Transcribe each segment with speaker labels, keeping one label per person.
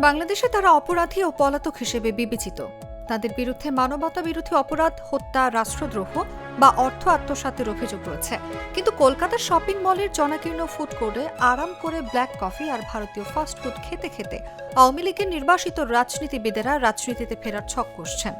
Speaker 1: বাংলাদেশে তারা অপরাধী ও পলাতক হিসেবে বিবেচিত। তাদের বিরুদ্ধে মানবতা বিরোধী অপরাধ, হত্যা, রাষ্ট্রদ্রোহ বা অর্থ আত্মসাতের অভিযোগ রয়েছে। কিন্তু কলকাতার শপিং মলের জনাকীর্ণ ফুড কোর্টে আরাম করে ব্ল্যাক কফি আর ভারতীয় ফাস্ট ফুড খেতে খেতে আওয়ামী লীগের নির্বাসিত রাজনীতিবিদেরা রাজনীতিতে ফেরার ছক কষছেন।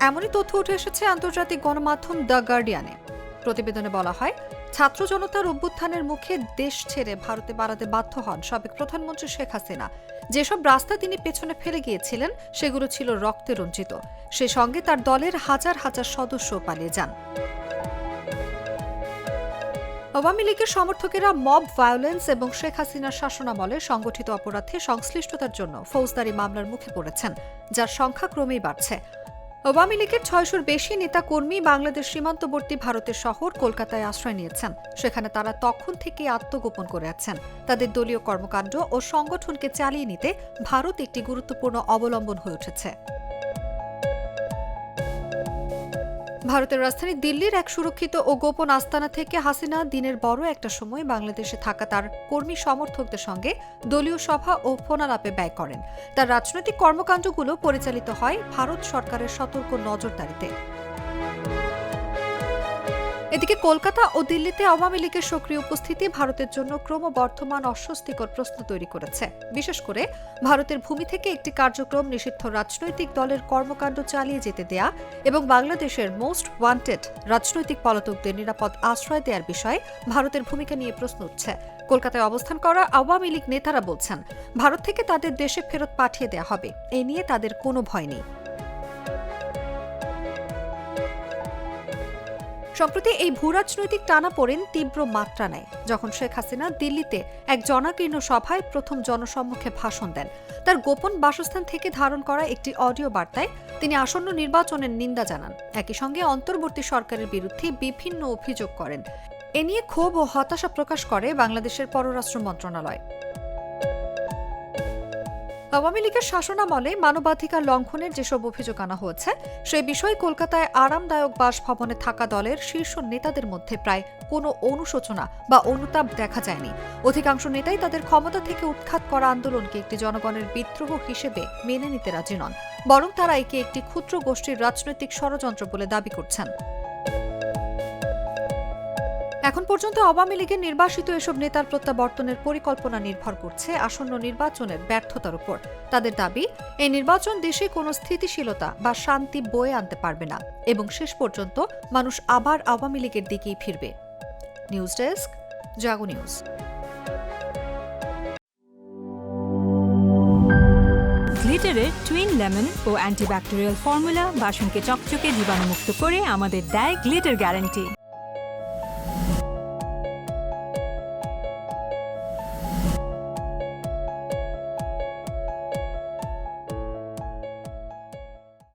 Speaker 1: এমনই তথ্য উঠে এসেছে আন্তর্জাতিক গণমাধ্যম দ্য গার্ডিয়ানে। প্রতিবেদনে বলা হয়, ছাত্র জনতার অভ্যুত্থানের মুখে দেশ ছেড়ে ভারতে বাড়াতে বাধ্য হন সাবেক প্রধানমন্ত্রী শেখ হাসিনা। যেসব রাস্তা তিনি পেছনে ফেলে গিয়েছিলেন, সেগুলো ছিল রক্তে রঞ্জিত। সে সঙ্গে তার দলের হাজার হাজার সদস্য পালিয়ে যান। আওয়ামী লীগের সমর্থকেরা মব ভায়োলেন্স এবং শেখ হাসিনার শাসনামলে সংগঠিত অপরাধে সংশ্লিষ্টতার জন্য ফৌজদারি মামলার মুখে পড়েছেন, যার সংখ্যা ক্রমেই বাড়ছে। আওয়ামী লীগের ছয়শোর বেশি নেতা কর্মী বাংলাদেশ সীমান্তবর্তী ভারতের শহর কলকাতায় আশ্রয় নিয়েছেন। সেখানে তারা তখন থেকে আত্মগোপন করে আছেন। তাদের দলীয় কর্মকাণ্ড ও সংগঠনকে চালিয়ে নিতে ভারত একটি গুরুত্বপূর্ণ অবলম্বন হয়ে উঠেছে। ভারতের রাজধানী দিল্লির এক সুরক্ষিত ও গোপন আস্তানা থেকে হাসিনা দিনের বড় একটা সময় বাংলাদেশে থাকা তার কর্মী সমর্থকদের সঙ্গে দলীয় সভা ও ফোনালাপে ব্যয় করেন। তার রাজনৈতিক কর্মকাণ্ডগুলো পরিচালিত হয় ভারত সরকারের সতর্ক নজরদারিতে। এদিকে কলকাতা ও দিল্লিতে আওয়ামী লীগের সক্রিয় উপস্থিতি ভারতের জন্য ক্রমবর্ধমান অস্বস্তিকর প্রশ্ন তৈরি করেছে। বিশেষ করে ভারতের ভূমি থেকে একটি কার্যক্রম নিষিদ্ধ রাজনৈতিক দলের কর্মকাণ্ড চালিয়ে যেতে দেয়া এবং বাংলাদেশের মোস্ট ওয়ান্টেড রাজনৈতিক পলাতকদের নিরাপদ আশ্রয় দেওয়ার বিষয়ে ভারতের ভূমিকা নিয়ে প্রশ্ন উঠছে। কলকাতায় অবস্থান করা আওয়ামী লীগ নেতারা বলছেন, ভারত থেকে তাদের দেশে ফেরত পাঠিয়ে দেয়া হবে। এ নিয়ে তাদের কোনো ভয় নেই। সম্প্রতি এই ভূরাজনৈতিক টানাপোড়েন তীব্র মাত্রা নেয়, যখন শেখ হাসিনা দিল্লিতে এক জনাকীর্ণ সভায় প্রথম জনসম্মুখে ভাষণ দেন। তার গোপন বাসস্থান থেকে ধারণ করা একটি অডিও বার্তায় তিনি আসন্ন নির্বাচনের নিন্দা জানান। একই সঙ্গে অন্তর্বর্তী সরকারের বিরুদ্ধে বিভিন্ন অভিযোগ করেন। এ নিয়ে ক্ষোভ ও হতাশা প্রকাশ করে বাংলাদেশের পররাষ্ট্র মন্ত্রণালয়। আওয়ামী লীগের শাসনামলে মানবাধিকার লঙ্ঘনের যেসব অভিযোগ আনা হয়েছে, সেই বিষয়ে কলকাতায় আরামদায়ক বাসভবনে থাকা দলের শীর্ষ নেতাদের মধ্যে প্রায় কোনো অনুশোচনা বা অনুতাপ দেখা যায়নি। অধিকাংশ নেতাই তাদের ক্ষমতা থেকে উৎখাত করা আন্দোলনকে একটি জনগণের বিদ্রোহ হিসেবে মেনে নিতে রাজি নন, বরং তারা একে একটি ক্ষুদ্র গোষ্ঠীর রাজনৈতিক ষড়যন্ত্র বলে দাবি করছেন। এখন পর্যন্ত আওয়ামী লীগের নির্বাসিত এসব নেতার প্রত্যাবর্তনের পরিকল্পনা নির্ভর করছে আসন্ন নির্বাচনের ব্যর্থতার উপর। তাদের দাবি, এই নির্বাচন দেশে কোনো স্থিতিশীলতা বা শান্তি বয়ে আনতে পারবে না এবং শেষ পর্যন্ত মানুষ আবার আওয়ামী লীগের দিকেই ফিরবে। News desk, Jago news.
Speaker 2: গ্লিটারের twin lemon ও অ্যান্টিব্যাকটেরিয়াল ফর্মুলা বাসনকে চকচকে জীবাণুমুক্ত করে আমাদের দেয় গ্লিটার গ্যারান্টি।